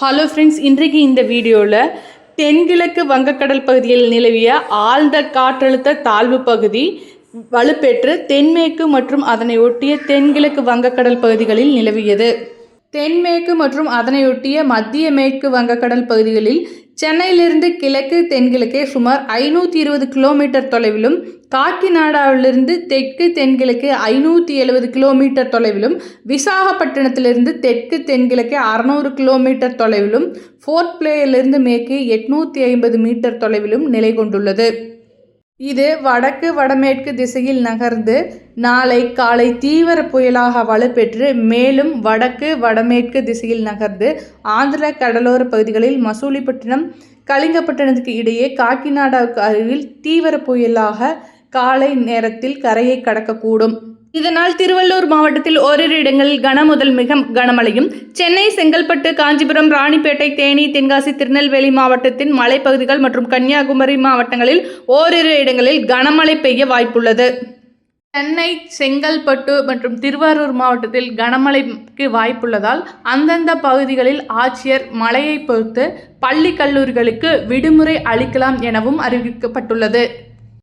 Hello friends இன்றைக்கு இந்த வீடியோவில் தென்கிழக்கு வங்கக்கடல் பகுதியில் நிலவிய ஆழ்ந்த காற்றழுத்த தாழ்வு பகுதி வலுப்பெற்று தென்மேற்கு மற்றும் அதனை ஒட்டிய தென்கிழக்கு வங்கக்கடல் பகுதிகளில் நிலவியது. தென்மேற்கு மற்றும் அதனையொட்டிய மத்திய மேற்கு வங்கக்கடல் பகுதிகளில் சென்னையிலிருந்து கிழக்கு தென்கிழக்கே சுமார் ஐநூற்றி இருபது கிலோமீட்டர் தொலைவிலும் காக்கிநாடாவிலிருந்து தெற்கு தென்கிழக்கு ஐநூற்றி எழுபது கிலோமீட்டர் தொலைவிலும் விசாகப்பட்டினத்திலிருந்து தெற்கு தென்கிழக்கே அறநூறு கிலோமீட்டர் தொலைவிலும் ஃபோர்ட் பிளேயிலிருந்து மேற்கே எட்நூற்றி ஐம்பது மீட்டர் தொலைவிலும் நிலை கொண்டுள்ளது. இது வடக்கு வடமேற்கு திசையில் நகர்ந்து நாளை காலை தீவிர புயலாக வலுப்பெற்று மேலும் வடக்கு வடமேற்கு திசையில் நகர்ந்து ஆந்திர கடலோர பகுதிகளில் மசூலிப்பட்டினம் கலிங்கப்பட்டினத்துக்கு இடையே காக்கிநாடாவுக்கு அருகில் தீவிர புயலாக காலை நேரத்தில் கரையை கடக்கக்கூடும். இதனால் திருவள்ளூர் மாவட்டத்தில் ஓரிரு இடங்களில் கன முதல் மிக கனமழையும் சென்னை செங்கல்பட்டு காஞ்சிபுரம் ராணிப்பேட்டை தேனி தென்காசி திருநெல்வேலி மாவட்டத்தின் மலைப்பகுதிகள் மற்றும் கன்னியாகுமரி மாவட்டங்களில் ஓரிரு இடங்களில் கனமழை பெய்ய வாய்ப்புள்ளது. சென்னை செங்கல்பட்டு மற்றும் திருவாரூர் மாவட்டத்தில் கனமழைக்கு வாய்ப்புள்ளதால் அந்தந்த பகுதிகளில் ஆட்சியர் மழையை பொறுத்து பள்ளி கல்லூரிகளுக்கு விடுமுறை அளிக்கலாம் எனவும் அறிவிக்கப்பட்டுள்ளது.